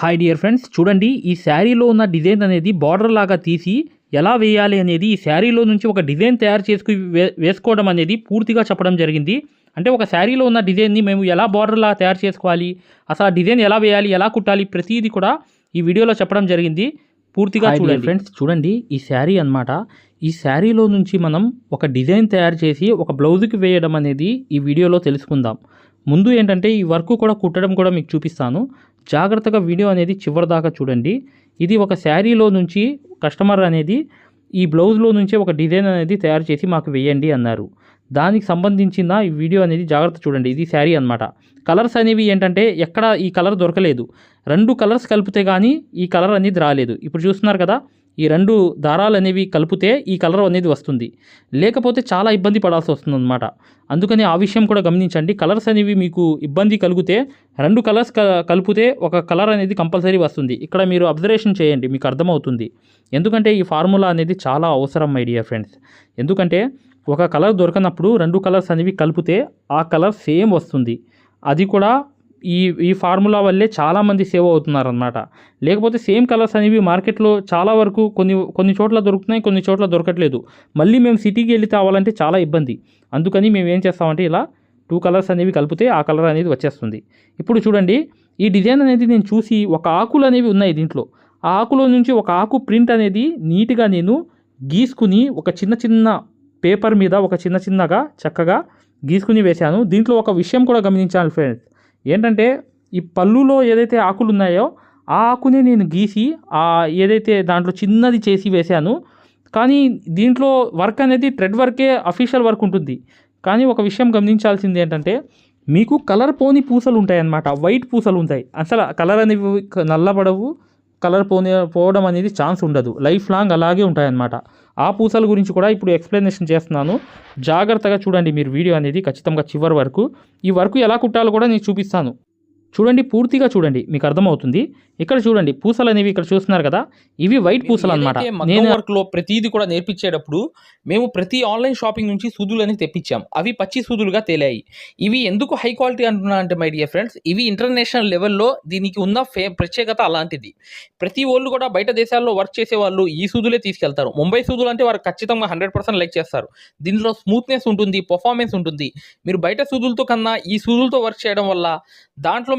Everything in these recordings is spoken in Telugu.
హాయ్ డియర్ ఫ్రెండ్స్ చూడండి ఈ శారీలో ఉన్న డిజైన్ అనేది బార్డర్ లాగా తీసి ఎలా వేయాలి అనేది ఈ శారీలో నుంచి ఒక డిజైన్ తయారు చేసుకు వే- వేసుకోవడం అనేది పూర్తిగా చెప్పడం జరిగింది. అంటే ఒక శారీలో ఉన్న డిజైన్ని మేము ఎలా బార్డర్ లాగా తయారు చేసుకోవాలి అసలు ఆ డిజైన్ ఎలా వేయాలి ఎలా కుట్టాలి ప్రతిదీ కూడా ఈ వీడియోలో చెప్పడం జరిగింది. పూర్తిగా చూడండి. ఫ్రెండ్స్ చూడండి ఈ శారీ అన్నమాట ఈ శారీలో నుంచి మనం ఒక డిజైన్ తయారు చేసి ఒక బ్లౌజ్కి వేయడం అనేది ఈ వీడియోలో తెలుసుకుందాం. ముందు ఏంటంటే ఈ వర్క్ కూడా కుట్టడం కూడా మీకు చూపిస్తాను. జాగ్రత్తగా వీడియో అనేది చివరి దాకా చూడండి. ఇది ఒక శారీలో నుంచి కస్టమర్ అనేది ఈ బ్లౌజ్లో నుంచే ఒక డిజైన్ అనేది తయారు చేసి మాకు వేయండి అన్నారు. దానికి సంబంధించిన ఈ వీడియో అనేది జాగ్రత్త చూడండి. ఇది శారీ అన్నమాట. కలర్స్ అనేవి ఏంటంటే ఎక్కడ ఈ కలర్ దొరకలేదు. రెండు కలర్స్ కలిపితే కానీ ఈ కలర్ అనేది రాలేదు. ఇప్పుడు చూస్తున్నారు కదా ఈ రెండు దారాలు అనేవి కలిపితే ఈ కలర్ అనేది వస్తుంది. లేకపోతే చాలా ఇబ్బంది పడాల్సి వస్తుంది అనమాట అందుకని ఆ విషయం కూడా గమనించండి. కలర్స్ అనేవి మీకు ఇబ్బంది కలిగితే రెండు కలర్స్ క- కలిపితే ఒక కలర్ అనేది కంపల్సరీ వస్తుంది. ఇక్కడ మీరు అబ్జర్వేషన్ చేయండి మీకు అర్థమవుతుంది. ఎందుకంటే ఈ ఫార్ములా అనేది చాలా అవసరం మై డియర్ ఫ్రెండ్స్. ఎందుకంటే ఒక కలర్ దొరకనప్పుడు రెండు కలర్స్ అనేవి కలిపితే ఆ కలర్ సేమ్ వస్తుంది. అది కూడా ఈ ఈ ఫార్ములా వల్లే చాలామంది సేవ్ అవుతున్నారనమాట లేకపోతే సేమ్ కలర్స్ అనేవి మార్కెట్లో చాలా వరకు కొన్ని కొన్ని చోట్ల దొరుకుతున్నాయి కొన్ని చోట్ల దొరకట్లేదు. మళ్ళీ మేము సిటీకి వెళ్ళి తేవాలంటే చాలా ఇబ్బంది. అందుకని మేము ఏం చేస్తామంటే ఇలా టూ కలర్స్ అనేవి కలిపితే ఆ కలర్ అనేది వచ్చేస్తుంది. ఇప్పుడు చూడండి ఈ డిజైన్ అనేది నేను చూసి ఒక ఆకులు అనేవి ఉన్నాయి దీంట్లో. ఆ ఆకులో నుంచి ఒక ఆకు ప్రింట్ అనేది నీట్గా నేను గీసుకుని ఒక చిన్న చిన్న పేపర్ మీద ఒక చిన్న చిన్నగా చక్కగా గీసుకుని వేశాను. దీంట్లో ఒక విషయం కూడా గమనించాలి ఫ్రెండ్స్. ఏంటంటే ఈ పళ్ళులో ఏదైతే ఆకులు ఉన్నాయో ఆ ఆకుని నేను గీసి ఆ ఏదైతే దాంట్లో చిన్నది చేసి వేశాను. కానీ దీంట్లో వర్క్ అనేది ట్రెడ్ వర్కే అఫీషియల్ వర్క్ ఉంటుంది. కానీ ఒక విషయం గమనించాల్సింది ఏంటంటే మీకు కలర్ పోని పూసలు ఉంటాయి అన్నమాట వైట్ పూసలు ఉంటాయి. అసలు కలర్ అనేవి నల్లబడవు కలర్ పోనే పోవడం అనేది ఛాన్స్ ఉండదు. లైఫ్ లాంగ్ అలాగే ఉంటాయన్నమాట. ఆ పూసల గురించి కూడా ఇప్పుడు ఎక్స్ప్లెనేషన్ చేస్తున్నాను. జాగ్రత్తగా చూడండి మీరు వీడియో అనేది ఖచ్చితంగా చివరి వరకు. ఈ వర్క్ ఎలా కుట్టాలో కూడా నేను చూపిస్తాను. చూడండి పూర్తిగా చూడండి మీకు అర్థమవుతుంది. ఇక్కడ చూడండి పూసలు అనేవి ఇక్కడ చూస్తున్నారు కదా ఇవి వైట్ పూసలు అనమాట నేను వర్క్లో ప్రతిదీ కూడా నేర్పించేటప్పుడు మేము ప్రతి ఆన్లైన్ షాపింగ్ నుంచి సూదులు అనేది తెప్పించాం. అవి పచ్చి సూదులుగా తేలాయి. ఇవి ఎందుకు హై క్వాలిటీ అంటున్నా అంటే మై డియర్ ఫ్రెండ్స్ ఇవి ఇంటర్నేషనల్ లెవెల్లో దీనికి ఉన్న ఫే ప్రత్యేకత అలాంటిది. ప్రతి వాళ్ళు కూడా బయట దేశాల్లో వర్క్ చేసే వాళ్ళు ఈ సూదులే తీసుకెళ్తారు. ముంబై సూదులు అంటే వారు ఖచ్చితంగా హండ్రెడ్ పర్సెంట్ లైక్ చేస్తారు. దీనిలో స్మూత్నెస్ ఉంటుంది పర్ఫార్మెన్స్ ఉంటుంది. మీరు బయట సూదులతో కన్నా ఈ సూదులతో వర్క్ చేయడం వల్ల దాంట్లో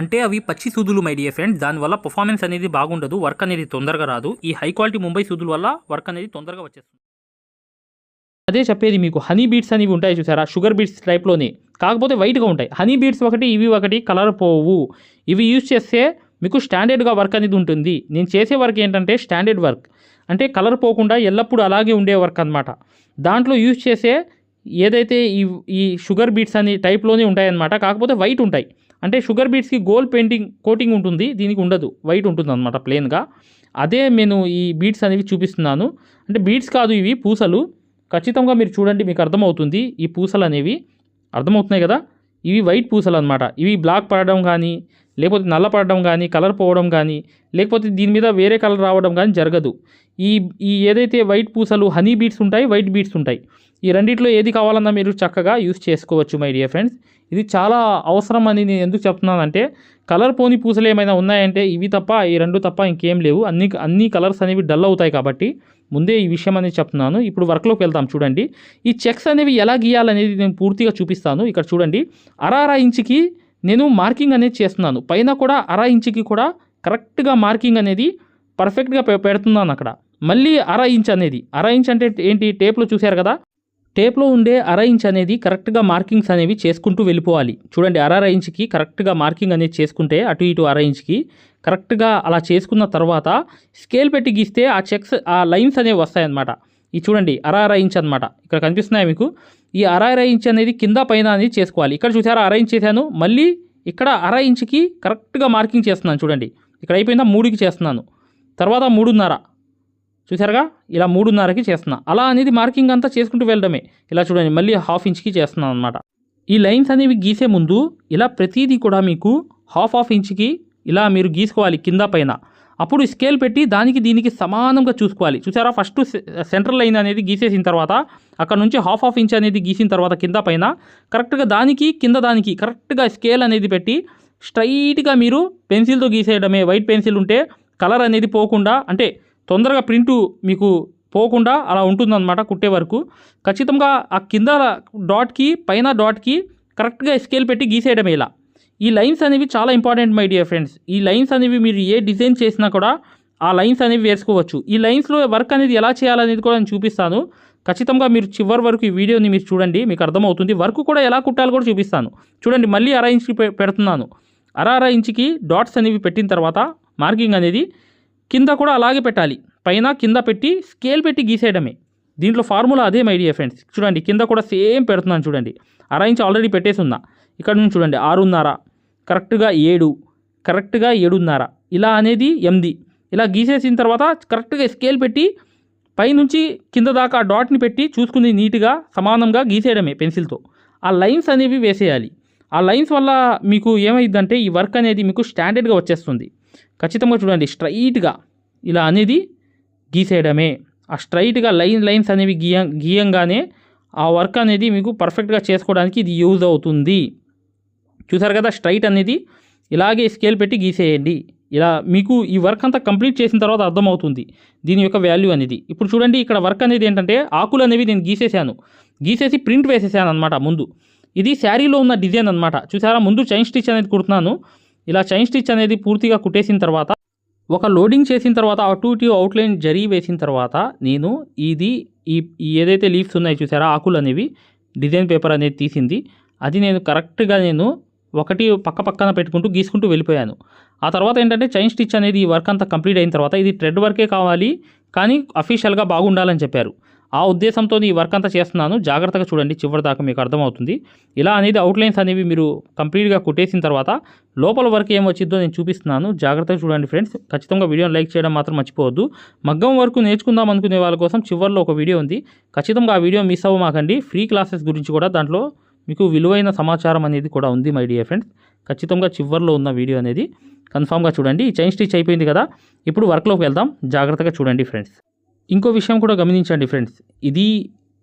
అంటే అవి పచ్చి సూదులు మై డియర్ ఫ్రెండ్స్ దానివల్ల పర్ఫార్మెన్స్ అనేది బాగుండదు వర్క్ అనేది తొందరగా రాదు. ఈ హై క్వాలిటీ ముంబై సూదుల వల్ల వర్క్ అనేది తొందరగా వచ్చేస్తుంది. అదే చెప్పేది మీకు హనీ బీట్స్ అనేవి ఉంటాయి చూసారా? షుగర్ బీట్స్ టైప్లోనే కాకపోతే వైట్గా ఉంటాయి. హనీ బీట్స్ ఒకటి ఇవి ఒకటి కలర్ పోవు. ఇవి యూజ్ చేస్తే మీకు స్టాండర్డ్గా వర్క్ అనేది ఉంటుంది. నేను చేసే వర్క్ ఏంటంటే స్టాండర్డ్ వర్క్ అంటే కలర్ పోకుండా ఎల్లప్పుడూ అలాగే ఉండే వర్క్ అనమాట దాంట్లో యూజ్ చేసే ఏదైతే ఈ ఈ షుగర్ బీట్స్ అనే టైప్లోనే ఉంటాయన్నమాట. కాకపోతే వైట్ ఉంటాయి. అంటే షుగర్ బీట్స్కి గోల్డ్ పెయింటింగ్ కోటింగ్ ఉంటుంది దీనికి ఉండదు వైట్ ఉంటుంది అనమాట ప్లెయిన్గా. అదే నేను ఈ బీట్స్ అనేవి చూపిస్తున్నాను. అంటే బీట్స్ కాదు ఇవి పూసలు. ఖచ్చితంగా మీరు చూడండి మీకు అర్థమవుతుంది ఈ పూసలు అనేవి. అర్థమవుతున్నాయి కదా? ఇవి వైట్ పూసలు అనమాట ఇవి బ్లాక్ పడడం కానీ లేకపోతే నల్ల పడడం కానీ కలర్ పోవడం కానీ లేకపోతే దీని మీద వేరే కలర్ రావడం కానీ జరగదు. ఈ ఈ ఏదైతే వైట్ పూసలు హనీ బీట్స్ ఉంటాయి వైట్ బీట్స్ ఉంటాయి. ఈ రెండిట్లో ఏది కావాలన్నా మీరు చక్కగా యూస్ చేసుకోవచ్చు మై డియర్ ఫ్రెండ్స్ ఇది చాలా అవసరం అని నేను ఎందుకు చెప్తున్నానంటే కలర్ పోని పూసలు ఏమైనా ఉన్నాయంటే ఇవి తప్ప ఈ రెండు తప్ప ఇంకేం లేవు. అన్ని అన్ని కలర్స్ అనేవి డల్ అవుతాయి కాబట్టి ముందే ఈ విషయం అనేది చెప్తున్నాను. ఇప్పుడు వర్క్లోకి వెళ్తాం చూడండి. ఈ చెక్స్ అనేవి ఎలా గీయాలనేది నేను పూర్తిగా చూపిస్తాను. ఇక్కడ చూడండి. అర అర ఇంచుకి నేను మార్కింగ్ అనేది చేస్తున్నాను. పైన కూడా అర ఇంచుకి కూడా కరెక్ట్గా మార్కింగ్ అనేది పర్ఫెక్ట్గా పె- పెడుతున్నాను అక్కడ. మళ్ళీ అర ఇంచ్ అనేది. అర ఇంచ్ అంటే ఏంటి? టేప్లో చూశారు కదా? టేప్లో ఉండే అర ఇంచ్ అనేది కరెక్ట్గా మార్కింగ్స్ అనేవి చేసుకుంటూ వెళ్ళిపోవాలి. చూడండి అర ఇంచ్కి కరెక్ట్గా మార్కింగ్ అనేది చేసుకుంటే అటు ఇటు అర ఇంచ్కి కరెక్ట్గా అలా చేసుకున్న తర్వాత స్కేల్ పెట్టి గీస్తే ఆ చెక్స్ ఆ లైన్స్ అనేవి వస్తాయన్నమాట. ఇది చూడండి అర అర ఇంచ్ అనమాట ఇక్కడ కనిపిస్తున్నాయి మీకు? ఈ అర అర ఇంచ్ అనేది కింద పైన అనేది చేసుకోవాలి. ఇక్కడ చూసారా అర ఇంచ్ చేశాను మళ్ళీ ఇక్కడ అర ఇంచ్కి కరెక్ట్గా మార్కింగ్ చేస్తున్నాను చూడండి. ఇక్కడ అయిపోయిందా మూడుకి చేస్తున్నాను. తర్వాత మూడున్నర. చూసారుగా ఇలా మూడున్నరకి చేస్తున్నా. అలా అనేది మార్కింగ్ అంతా చేసుకుంటూ వెళ్ళడమే. ఇలా చూడండి మళ్ళీ హాఫ్ ఇంచ్కి చేస్తున్నాను అనమాట ఈ లైన్స్ అనేవి గీసే ముందు ఇలా ప్రతిదీ కూడా మీకు హాఫ్ హాఫ్ ఇంచ్కి ఇలా మీరు గీసుకోవాలి కింద పైన. అప్పుడు స్కేల్ పెట్టి దానికి దీనికి సమానంగా చూసుకోవాలి. చూసారా ఫస్ట్ సెంట్రల్ లైన్ అనేది గీసేసిన తర్వాత అక్కడ నుంచి హాఫ్ హాఫ్ ఇంచ్ అనేది గీసిన తర్వాత కింద పైన కరెక్ట్గా దానికి కింద దానికి కరెక్ట్గా స్కేల్ అనేది పెట్టి స్ట్రైట్గా మీరు పెన్సిల్తో గీసేయడమే. వైట్ పెన్సిల్ ఉంటే కలర్ అనేది పోకుండా అంటే తొందరగా ప్రింటు మీకు పోకుండా అలా ఉంటుందన్నమాట కుట్టే వరకు. ఖచ్చితంగా ఆ కింద డాట్కి పైన డాట్కి కరెక్ట్గా స్కేల్ పెట్టి గీసేయడం ఇలా. ఈ లైన్స్ అనేవి చాలా ఇంపార్టెంట్ మై డియర్ ఫ్రెండ్స్. ఈ లైన్స్ అనేవి మీరు ఏ డిజైన్ చేసినా కూడా ఆ లైన్స్ అనేవి వేసుకోవచ్చు. ఈ లైన్స్లో వర్క్ అనేది ఎలా చేయాలనేది కూడా నేను చూపిస్తాను. ఖచ్చితంగా మీరు చివరి వరకు ఈ వీడియోని మీరు చూడండి మీకు అర్థమవుతుంది. వర్క్ కూడా ఎలా కుట్టాలో కూడా చూపిస్తాను. చూడండి మళ్ళీ అర ఇంచ్కి పెడుతున్నాను. అర అర ఇంచుకి డాట్స్ అనేవి పెట్టిన తర్వాత మార్కింగ్ అనేది కింద కూడా అలాగే పెట్టాలి. పైన కింద పెట్టి స్కేల్ పెట్టి గీసేయడమే. దీంట్లో ఫార్ములా అదే మై డియర్ ఫ్రెండ్స్. చూడండి కింద కూడా సేమ్ పెడుతున్నాను చూడండి. అర ఇంచ్ ఆల్రెడీ పెట్టేసి ఉన్నా ఇక్కడ నుంచి చూడండి ఆరున్నర. కరెక్ట్గా ఏడు. కరెక్ట్గా ఏడున్నర. ఇలా అనేది ఎనిమిది ఇలా గీసేసిన తర్వాత కరెక్ట్గా స్కేల్ పెట్టి పైనుంచి కింద దాకా డాట్ని పెట్టి చూసుకుని నీట్గా సమానంగా గీసేయడమే పెన్సిల్తో. ఆ లైన్స్ అనేవి వేసేయాలి. ఆ లైన్స్ వల్ల మీకు ఏమైందంటే ఈ వర్క్ అనేది మీకు స్టాండర్డ్గా వచ్చేస్తుంది. ఖచ్చితంగా చూడండి స్ట్రైట్గా ఇలా అనేది గీసేయడమే. ఆ స్ట్రైట్గా లైన్ లైన్స్ అనేవి గీయ గీయంగానే ఆ వర్క్ అనేది మీకు పర్ఫెక్ట్గా చేసుకోవడానికి ఇది యూజ్ అవుతుంది. చూసారు కదా స్ట్రైట్ అనేది ఇలాగే స్కేల్ పెట్టి గీసేయండి. ఇలా మీకు ఈ వర్క్ అంతా కంప్లీట్ చేసిన తర్వాత అర్థమవుతుంది దీని యొక్క వాల్యూ అనేది. ఇప్పుడు చూడండి ఇక్కడ వర్క్ అనేది ఏంటంటే ఆకులు అనేవి నేను గీసేసాను గీసేసి ప్రింట్ వేసేసాను అనమాట ముందు. ఇది శారీలో ఉన్న డిజైన్ అనమాట చూసారా ముందు చైన్ స్టిచ్ అనేది కుడుతున్నాను. ఇలా చైన్ స్టిచ్ అనేది పూర్తిగా కుట్టేసిన తర్వాత ఒక లోడింగ్ చేసిన తర్వాత అటు ఇటు అవుట్లైన్ జరీ వేసిన తర్వాత నేను ఇది ఈ ఈ ఏదైతే లీవ్స్ ఉన్నాయో చూసారా ఆకులు అనేవి డిజైన్ పేపర్ అనేది తీసింది. అది నేను కరెక్ట్గా నేను ఒకటి పక్క పక్కన పెట్టుకుంటూ గీసుకుంటూ వెళ్ళిపోయాను. ఆ తర్వాత ఏంటంటే చైన్ స్టిచ్ అనేది ఈ వర్క్ అంతా కంప్లీట్ అయిన తర్వాత ఇది థ్రెడ్ వర్కే కావాలి కానీ అఫీషియల్గా బాగుండాలని చెప్పారు. ఆ ఉద్దేశంతో ఈ వర్క్ అంతా చేస్తున్నాను. జాగ్రత్తగా చూడండి చివరి దాకా మీకు అర్థమవుతుంది. ఇలా అనేది అవుట్లైన్స్ అనేవి మీరు కంప్లీట్గా కుట్టేసిన తర్వాత లోపల వర్క్ ఏం వచ్చిందో నేను చూపిస్తున్నాను. జాగ్రత్తగా చూడండి ఫ్రెండ్స్ ఖచ్చితంగా వీడియోని లైక్ చేయడం మాత్రం మర్చిపోవద్దు. మగ్గం వరకు నేర్చుకుందాం అనుకునే వాళ్ళ కోసం చివరిలో ఒక వీడియో ఉంది. ఖచ్చితంగా ఆ వీడియో మిస్ అవ్వమాకండి. ఫ్రీ క్లాసెస్ గురించి కూడా దాంట్లో మీకు విలువైన సమాచారం అనేది కూడా ఉంది మై డియర్ ఫ్రెండ్స్ ఖచ్చితంగా చివరిలో ఉన్న వీడియో అనేది. కన్ఫామ్గా చూడండి. చైన్ స్టిచ్ అయిపోయింది కదా. ఇప్పుడు వర్క్లోకి వెళ్దాం. జాగ్రత్తగా చూడండి ఫ్రెండ్స్ ఇంకో విషయం కూడా గమనించండి ఫ్రెండ్స్ ఇది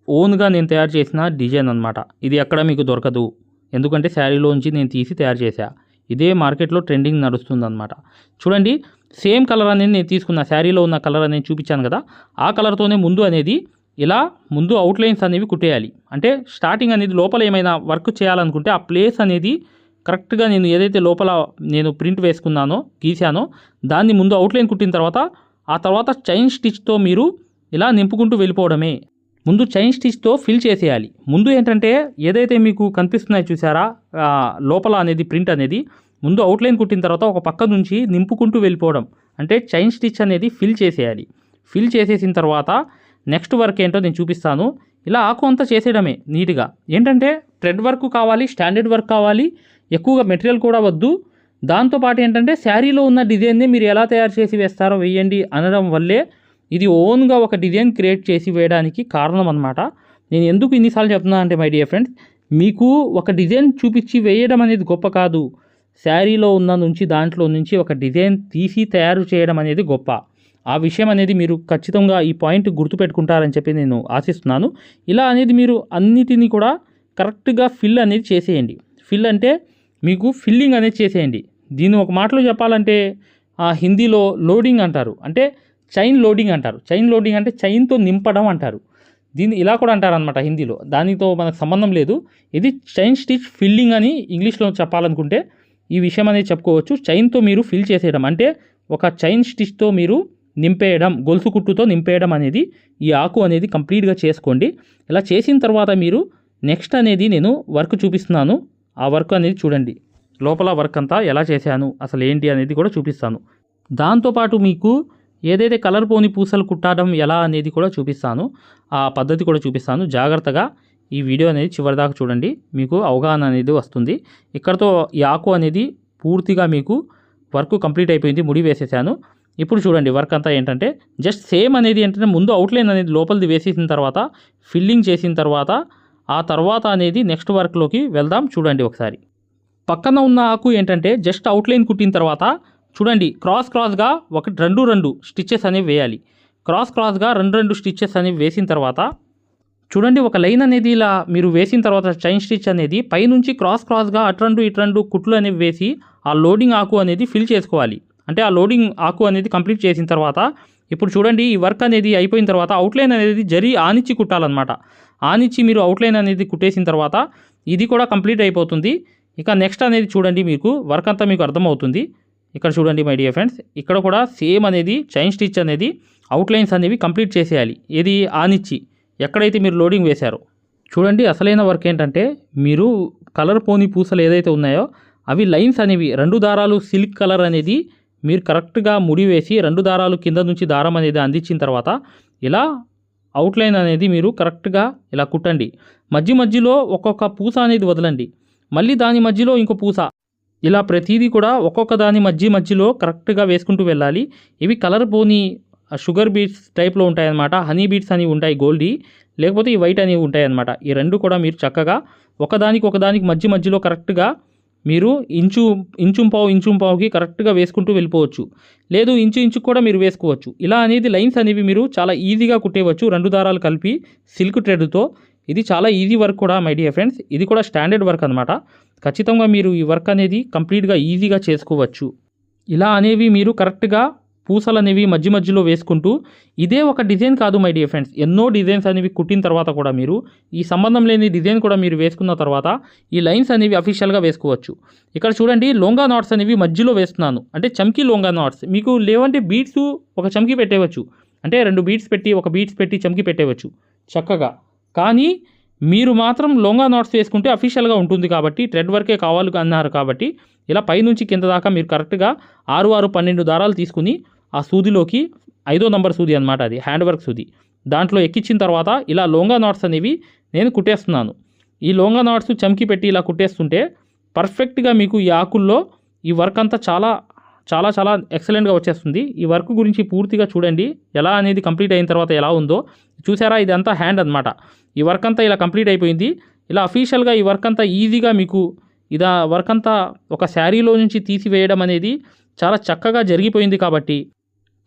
ఓన్గా నేను తయారు చేసిన డిజైన్ అనమాట ఇది ఎక్కడ మీకు దొరకదు. ఎందుకంటే శారీలోంచి నేను తీసి తయారు చేశా. ఇదే మార్కెట్లో ట్రెండింగ్ నడుస్తుందన్నమాట. చూడండి సేమ్ కలర్ అనేది నేను తీసుకున్న శారీలో ఉన్న కలర్ అనేది చూపించాను కదా. ఆ కలర్తోనే ముందు అనేది ఇలా ముందు అవుట్లైన్స్ అనేవి కుట్టేయాలి. అంటే స్టార్టింగ్ అనేది లోపల ఏమైనా వర్క్ చేయాలనుకుంటే ఆ ప్లేస్ అనేది కరెక్ట్గా నేను ఏదైతే లోపల నేను ప్రింట్ వేసుకున్నానో గీశానో దాన్ని ముందు అవుట్లైన్ కుట్టిన తర్వాత ఆ తర్వాత చైన్ స్టిచ్తో మీరు ఇలా నింపుకుంటూ వెళ్ళిపోవడమే. ముందు చైన్ స్టిచ్తో ఫిల్ చేసేయాలి. ముందు ఏంటంటే ఏదైతే మీకు కనిపిస్తున్నాయో చూసారా? లోపల అనేది ప్రింట్ అనేది ముందు అవుట్లైన్ కుట్టిన తర్వాత ఒక పక్క నుంచి నింపుకుంటూ వెళ్ళిపోవడం. అంటే చైన్ స్టిచ్ అనేది ఫిల్ చేసేయాలి. ఫిల్ చేసేసిన తర్వాత నెక్స్ట్ వర్క్ ఏంటో నేను చూపిస్తాను. ఇలా ఆకు అంతా చేసేయడమే నీట్గా. ఏంటంటే థ్రెడ్ వర్క్ కావాలి స్టాండర్డ్ వర్క్ కావాలి. ఎక్కువగా మెటీరియల్ కూడా వద్దు. దాంతోపాటు ఏంటంటే శారీలో ఉన్న డిజైన్ని మీరు ఎలా తయారు చేసి వేస్తారో వేయండి అనడం వల్లే ఇది ఓన్గా ఒక డిజైన్ క్రియేట్ చేసి వేయడానికి కారణం అనమాట నేను ఎందుకు ఇన్నిసార్లు చెప్తున్నా అంటే మై డియర్ ఫ్రెండ్స్ మీకు ఒక డిజైన్ చూపించి వేయడం అనేది గొప్ప కాదు. శారీలో ఉన్న నుంచి దాంట్లో నుంచి ఒక డిజైన్ తీసి తయారు చేయడం అనేది గొప్ప. ఆ విషయం అనేది మీరు ఖచ్చితంగా ఈ పాయింట్ గుర్తుపెట్టుకుంటారని చెప్పి నేను ఆశిస్తున్నాను. ఇలా అనేది మీరు అన్నిటినీ కూడా కరెక్ట్గా ఫిల్ అనేది చేసేయండి. ఫిల్ అంటే మీకు ఫిల్లింగ్ అనేది చేసేయండి. దీన్ని ఒక మాటలో చెప్పాలంటే ఆ హిందీలో లోడింగ్ అంటారు. అంటే చైన్ లోడింగ్ అంటారు. చైన్ లోడింగ్ అంటే చైన్తో నింపడం అంటారు. దీన్ని ఇలా కూడా అంటారు అనమాట హిందీలో. దానితో మనకు సంబంధం లేదు. ఇది చైన్ స్టిచ్ ఫిల్లింగ్ అని ఇంగ్లీష్లో చెప్పాలనుకుంటే ఈ విషయం అనేది చెప్పుకోవచ్చు. చైన్తో మీరు ఫిల్ చేసేయడం అంటే ఒక చైన్ స్టిచ్తో మీరు నింపేయడం గొలుసు కుట్టుతో నింపేయడం అనేది ఈ ఆకు అనేది కంప్లీట్గా చేసుకోండి. ఇలా చేసిన తర్వాత మీరు నెక్స్ట్ అనేది నేను వర్క్ చూపిస్తున్నాను. ఆ వర్క్ అనేది చూడండి. లోపల వర్క్ అంతా ఎలా చేశాను అసలు ఏంటి అనేది కూడా చూపిస్తాను. దాంతోపాటు మీకు ఏదైతే కలర్ పోని పూసలు కుట్టడం ఎలా అనేది కూడా చూపిస్తాను. ఆ పద్ధతి కూడా చూపిస్తాను. జాగ్రత్తగా ఈ వీడియో అనేది చివరిదాకా చూడండి. మీకు అవగాహన అనేది వస్తుంది. ఇక్కడతో ఈ ఆకు అనేది పూర్తిగా మీకు వర్క్ కంప్లీట్ అయిపోయింది ముడి వేసేసాను. ఇప్పుడు చూడండి వర్క్ అంతా ఏంటంటే జస్ట్ సేమ్ అనేది ఏంటంటే ముందు అవుట్లైన్ అనేది లోపలిది వేసేసిన తర్వాత ఫిల్లింగ్ చేసిన తర్వాత ఆ తర్వాత అనేది నెక్స్ట్ వర్క్లోకి వెళ్దాం చూడండి ఒకసారి. పక్కన ఉన్న ఆకు ఏంటంటే జస్ట్ అవుట్లైన్ కుట్టిన తర్వాత చూడండి క్రాస్ క్రాస్గా ఒక రెండు రెండు స్టిచ్చెస్ అనేవి వేయాలి. క్రాస్ క్రాస్గా రెండు రెండు స్టిచ్చెస్ అనేవి వేసిన తర్వాత చూడండి ఒక లైన్ అనేది ఇలా మీరు వేసిన తర్వాత చైన్ స్టిచ్ అనేది పైనుంచి క్రాస్ క్రాస్గా అట్రండు ఇట్రండు కుట్లు అనేవి వేసి ఆ లోడింగ్ ఆకు అనేది ఫిల్ చేసుకోవాలి. అంటే ఆ లోడింగ్ ఆకు అనేది కంప్లీట్ చేసిన తర్వాత ఇప్పుడు చూడండి ఈ వర్క్ అనేది అయిపోయిన తర్వాత అవుట్లైన్ అనేది జరి ఆనిచ్చి కుట్టాలన్నమాట. ఆనిచ్చి మీరు అవుట్లైన్ అనేది కుట్టేసిన తర్వాత ఇది కూడా కంప్లీట్ అయిపోతుంది. ఇక నెక్స్ట్ అనేది చూడండి మీకు వర్క్ అంతా మీకు అర్థమవుతుంది. ఇక్కడ చూడండి మై డియర్ ఫ్రెండ్స్ ఇక్కడ కూడా సేమ్ అనేది చైన్ స్టిచ్ అనేది అవుట్లైన్స్ అనేవి కంప్లీట్ చేసేయాలి. ఏది ఆనిచ్చి ఎక్కడైతే మీరు లోడింగ్ వేశారో. చూడండి అసలైన వర్క్ ఏంటంటే మీరు కలర్ పోని పూసలు ఏదైతే ఉన్నాయో అవి లైన్స్ అనేవి రెండు దారాలు సిల్క్ కలర్ అనేది మీరు కరెక్ట్గా ముడి వేసి రెండు దారాలు కింద నుంచి దారం అనేది అందించిన తర్వాత ఇలా అవుట్లైన్ అనేది మీరు కరెక్ట్గా ఇలా కుట్టండి. మధ్య మధ్యలో ఒక్కొక్క పూస అనేది వదలండి. మళ్ళీ దాని మధ్యలో ఇంకో పూస. ఇలా ప్రతిదీ కూడా ఒక్కొక్క దాని మధ్య మధ్యలో కరెక్ట్గా వేసుకుంటూ వెళ్ళాలి. ఇవి కలర్ పోని షుగర్ బీట్స్ టైప్లో ఉంటాయన్నమాట. హనీ బీట్స్ అనేవి ఉంటాయి గోల్డీ. లేకపోతే ఈ వైట్ అనేవి ఉంటాయన్నమాట. ఈ రెండు కూడా మీరు చక్కగా ఒకదానికి ఒకదానికి మధ్య మధ్యలో కరెక్ట్గా మీరు ఇంచు ఇంచుంపావు ఇంచుంపావుకి కరెక్ట్గా వేసుకుంటూ వెళ్ళిపోవచ్చు. లేదు ఇంచు ఇంచు కూడా మీరు వేసుకోవచ్చు. ఇలా అనేది లైన్స్ అనేవి మీరు చాలా ఈజీగా కుట్టేవచ్చు. రెండు దారాలు కలిపి సిల్క్ థ్రెడ్తో ఇది చాలా ఈజీ వర్క్ కూడా మై డియర్ ఫ్రెండ్స్ ఇది కూడా స్టాండర్డ్ వర్క్ అనమాట ఖచ్చితంగా మీరు ఈ వర్క్ అనేది కంప్లీట్గా ఈజీగా చేసుకోవచ్చు. ఇలా అనేవి మీరు కరెక్ట్గా పూసలు అనేవి మధ్య మధ్యలో వేసుకుంటూ ఇదే ఒక డిజైన్ కాదు మై డియర్ ఫ్రెండ్స్ ఎన్నో డిజైన్స్ అనేవి కుట్టిన తర్వాత కూడా మీరు ఈ సంబంధం లేని డిజైన్ కూడా మీరు వేసుకున్న తర్వాత ఈ లైన్స్ అనేవి అఫీషియల్గా వేసుకోవచ్చు. ఇక్కడ చూడండి లోంగా నాట్స్ అనేవి మధ్యలో వేస్తున్నాను. అంటే చమ్కీ లోంగా నాట్స్ మీకు లేవంటే బీట్స్ ఒక చమ్కీ పెట్టేయవచ్చు. అంటే రెండు బీట్స్ పెట్టి ఒక బీట్స్ పెట్టి చమ్కీ పెట్టేయవచ్చు. చక్కగా. కానీ మీరు మాత్రం లోంగా నాట్స్ వేసుకుంటే అఫీషియల్గా ఉంటుంది కాబట్టి థ్రెడ్ వర్కే కావాలి అన్నారు కాబట్టి ఇలా పైనుంచి కింద దాకా మీరు కరెక్ట్గా ఆరు ఆరు పన్నెండు దారాలు తీసుకుని ఆ సూదిలోకి ఐదో నంబర్ సూది అనమాట అది హ్యాండ్ వర్క్ సూది. దాంట్లో ఎక్కించిన తర్వాత ఇలా లోంగా నాట్స్ అనేవి నేను కుట్టేస్తున్నాను. ఈ లోంగా నాట్స్ చమ్కి పెట్టి ఇలా కుట్టేస్తుంటే పర్ఫెక్ట్గా మీకు ఈ ఆకుల్లో ఈ వర్క్ అంతా చాలా చాలా చాలా ఎక్సలెంట్గా వచ్చేస్తుంది. ఈ వర్క్ గురించి పూర్తిగా చూడండి. ఎలా అనేది కంప్లీట్ అయిన తర్వాత ఎలా ఉందో. చూసారా? ఇదంతా హ్యాండ్ అనమాట ఈ వర్క్ అంతా ఇలా కంప్లీట్ అయిపోయింది. ఇలా అఫీషియల్గా ఈ వర్క్ అంతా ఈజీగా మీకు ఇదా వర్క్ అంతా ఒక శారీలో నుంచి తీసివేయడం అనేది చాలా చక్కగా జరిగిపోయింది కాబట్టి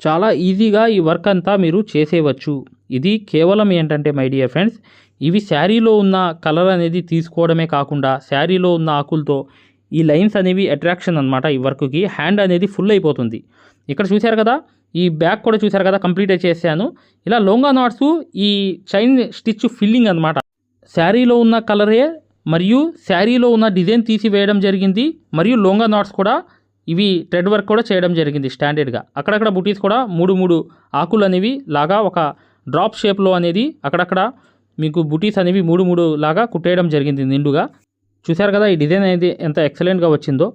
చాలా ఈజీగా ఈ వర్క్ అంతా మీరు చేసేయవచ్చు. ఇది కేవలం ఏంటంటే మై డియర్ ఫ్రెండ్స్ ఇవి శారీలో ఉన్న కలర్ అనేది తీసుకోవడమే కాకుండా శారీలో ఉన్న ఆకులతో ఈ లైన్స్ అనేవి అట్రాక్షన్ అనమాట ఈ వర్క్కి. హ్యాండ్ అనేది ఫుల్ అయిపోతుంది. ఇక్కడ చూశారు కదా? ఈ బ్యాక్ కూడా చూశారు కదా? కంప్లీట్ చేశాను. ఇలా లోంగా నాట్స్ ఈ చైన్ స్టిచ్ ఫిల్లింగ్ అనమాట శారీలో ఉన్న కలరే మరియు శారీలో ఉన్న డిజైన్ తీసివేయడం జరిగింది మరియు లోంగా నాట్స్ కూడా ఇవి థ్రెడ్ వర్క్ కూడా చేయడం జరిగింది స్టాండర్డ్గా అక్కడక్కడ బుటీస్ కూడా మూడు మూడు ఆకులు అనేవి లాగా ఒక డ్రాప్ షేప్లో అనేది అక్కడక్కడ మీకు బుటీస్ అనేవి మూడు మూడు లాగా కుట్టేయడం జరిగింది నిండుగా. చూశారు కదా ఈ డిజైన్ అనేది ఎంత ఎక్సలెంట్గా వచ్చిందో.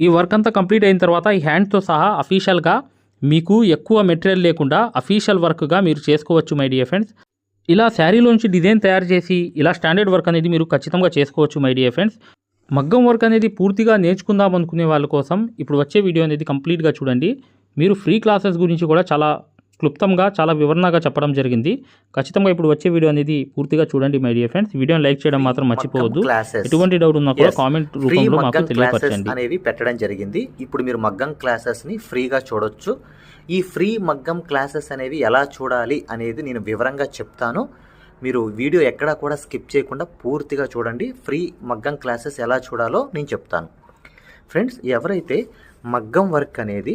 ఈ వర్క్ అంతా కంప్లీట్ అయిన తర్వాత ఈ హ్యాండ్తో సహా అఫీషియల్గా మీకు ఎక్కువ మెటీరియల్ లేకుండా అఫీషియల్ వర్క్గా మీరు చేసుకోవచ్చు మై డియర్ ఫ్రెండ్స్ ఇలా శారీలోంచి డిజైన్ తయారు చేసి ఇలా స్టాండర్డ్ వర్క్ అనేది మీరు ఖచ్చితంగా చేసుకోవచ్చు మై డియర్ ఫ్రెండ్స్ మగ్గం వర్క్ అనేది పూర్తిగా నేర్చుకుందాం అనుకునే వాళ్ళ కోసం ఇప్పుడు వచ్చే వీడియో అనేది కంప్లీట్గా చూడండి. మీరు ఫ్రీ క్లాసెస్ గురించి కూడా చాలా క్లుప్తంగా చాలా వివరణగా చెప్పడం జరిగింది. ఖచ్చితంగా ఇప్పుడు వచ్చే వీడియో అనేది పూర్తిగా చూడండి మై డియర్ ఫ్రెండ్స్ వీడియోని లైక్ చేయడం మాత్రం మర్చిపోవద్దు. ఎటువంటి డౌట్ ఉన్నా కూడా. కామెంట్ రూపంలో మాకు తెలియపరచండి. అనేవి పెట్టడం జరిగింది. ఇప్పుడు మీరు మగ్గం క్లాసెస్ని ఫ్రీగా చూడొచ్చు. ఈ ఫ్రీ మగ్గం క్లాసెస్ అనేవి ఎలా చూడాలి అనేది నేను వివరంగా చెప్తాను. మీరు వీడియో ఎక్కడా కూడా స్కిప్ చేయకుండా పూర్తిగా చూడండి. ఫ్రీ మగ్గం క్లాసెస్ ఎలా చూడాలో నేను చెప్తాను. ఫ్రెండ్స్ ఎవరైతే మగ్గం వర్క్ అనేది